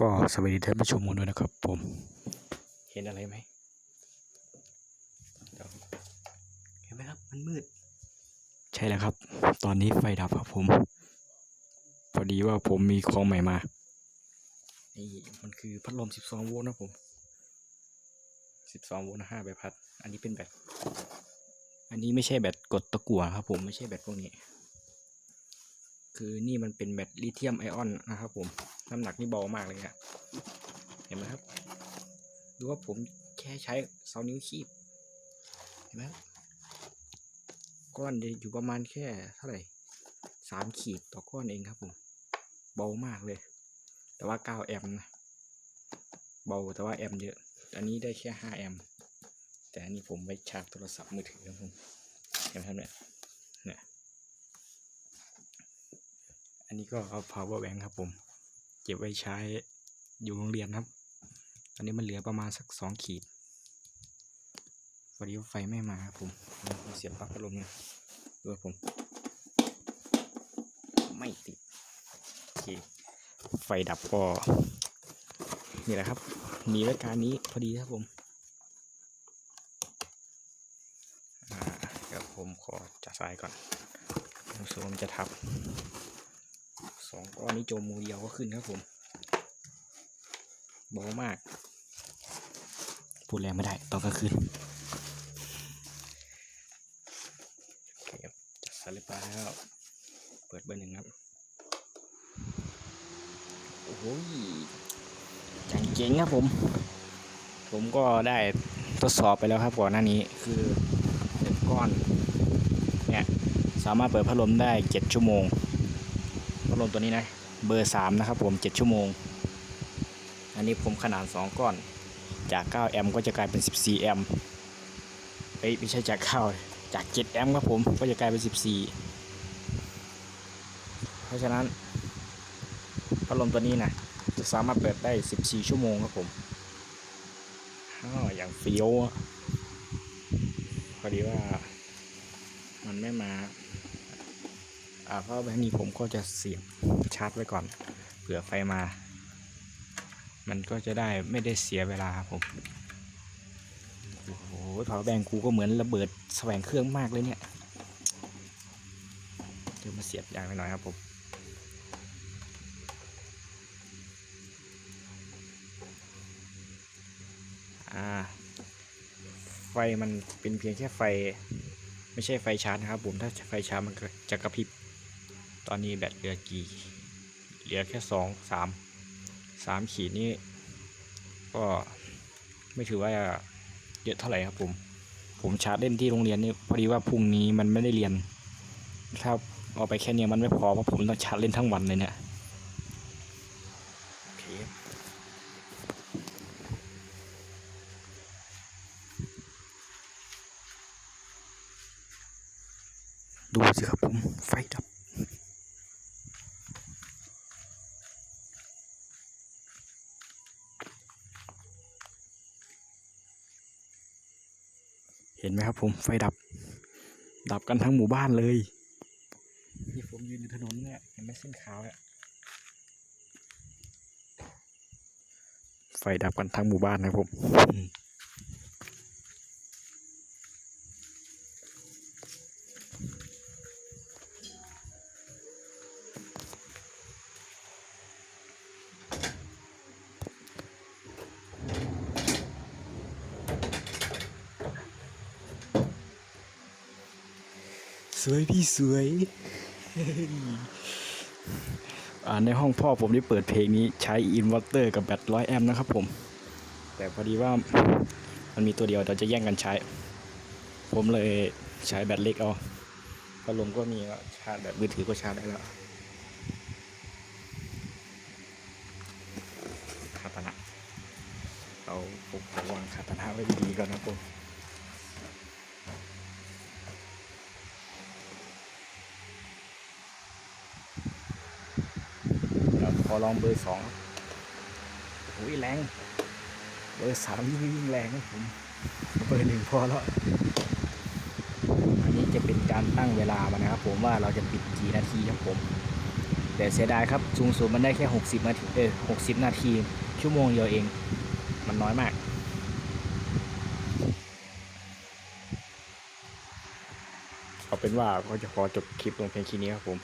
ก็สวัสดีท่านผู้ชมด้วยนะครับ ผม เห็นอะไรไหมเห็นไหมครับ มันมืด ใช่แล้วครับ ตอนนี้ไฟดับครับผม พอดีว่าผมมีของใหม่มานี่มันคือพัดลม 12 โวลต์นะผม 12 โวลต์5ใบพัด อันนี้เป็นแบต อันนี้ไม่ใช่แบตกดตะกั่วครับผมไม่ใช่แบตพวกนี้ คือนี่มันเป็นแบตลิเธียมไอออนนะครับผม น้ำหนักนี่เบามากเลยฮะเห็นไหมครับ ดูว่าผมแค่ใช้เสานิ้วคีบ เห็นไหมก้อนจะอยู่ประมาณแค่เท่าไหร่สามขีดต่อก้อนเองครับผม เบามากเลย แต่ว่าเก้าแอมนะ เบาแต่ว่าแอมเยอะ อันนี้ได้แค่ห้าแอม แต่อันนี้ผมไว้ชาร์จโทรศัพท์มือถือครับผม เห็นไหมครับเนี่ยเนี่ย อันนี้ก็เอา power bank ครับผม เก็บไว้ใช้อยู่โรงเรียนครับ ตอนนี้มันเหลือประมาณสักสองขีดพอดีว่าไฟไม่มาครับผมเสียบปลั๊กพัดลมเนี่ยดูผม ไม่ติดโอเคไฟดับก็นี่แหละครับ มีรายการนี้พอดีครับผมเดี๋ยวผมขอจัดสายก่อนรู้สึกว่ามันจะทับ ก้อนนี้โจมมือเดียวก็ขึ้นครับผมเบามากพูดแรงไม่ได้ตอนกลางคืนโอเคครับจัดสายไฟฟ้าแล้วเปิดเบอร์หนึ่งครับ โอ้โหจังเจ๋งครับผม ผมก็ได้ทดสอบไปแล้วครับก่อนหน้านี้คือเป็นก้อน เนี่ย สามารถเปิดพัดลมได้ 7 ชั่วโมง พัดลมตัวนี้นะเบอร์ 3 นะครับผม 7 ชั่วโมง อันนี้ผมขนาด 2 ก้อน จาก 9 แอมก็จะกลายเป็น 14 แอมป์เอ้ยไม่ใช่จาก 9 จาก 7 แอมครับผม ก็จะกลายเป็น 14 เพราะฉะนั้น พัดลมตัวนี้นะจะสามารถเปิดได้ 14 ชั่วโมงครับผมอ้าวอย่างเฟี้ยวพอดีว่ามันไม่มา เพราะแบบนี้ผมก็จะเสียบชาร์จไว้ก่อนเผื่อไฟมา มันก็จะได้ไม่ได้เสียเวลาครับผมโอ้โหเผาแบงกูก็เหมือนระเบิดแสวงเครื่องมากเลยเนี่ยเดี๋ยวมาเสียบยางไปหน่อยครับผมไฟมันเป็นเพียงแค่ไฟ ไม่ใช่ไฟชาร์จนะครับผมถ้าไฟชาร์จมันจะกระพริบ ตอนนี้แบตเหลือกี่ เหลือแค่สองสามสามขีดนี่ก็ไม่ถือว่าเยอะเท่าไหร่ครับผม ผมชาร์จเล่นที่โรงเรียนนี่พอดีว่าพรุ่งนี้มันไม่ได้เรียน ถ้าเอาไปแค่นี้มันไม่พอเพราะผมต้องชาร์จเล่นทั้งวันเลยเนี่ยดูสิครับผมไฟดับ เห็นไหมครับผมไฟดับ ดับกันทั้งหมู่บ้านเลยนี่ผมยืนอยู่ถนนเนี่ยเห็นไหมเส้นขาวเนี่ยไฟดับกันทั้งหมู่บ้านนะครับผม สวยพี่สวยในห้องพ่อผมได้เปิดเพลงนี้ใช้อินเวอร์เตอร์กับแบตร้อยแอมป์นะครับผม แต่พอดีว่ามันมีตัวเดียวเราจะแย่งกันใช้ ผมเลยใช้แบตเล็กเอาพัดลมก็มีแล้วชาร์จแบตมือถือก็ชาร์จได้แล้วคาตนะ เราผมวางคาตนะไว้ดีๆก่อนนะครับผม อลองเบอร์สองโอ้ยแรง เบอร์สามยิ่งยิ่งแรงนผมเบอร์หนึ่งพอแล้ว อันนี้จะเป็นการตั้งเวลามานะครับผมว่าเราจะปิดกี่นาทีครับผม แต่เสียดายครับสูงสุดมันได้แค่ 60 นาที เออ60 นาที ชั่วโมงเดียวเอง มันน้อยมากเอาเป็นว่าก็จะขอจบคลิปลงเพียงแค่นี้ครับผม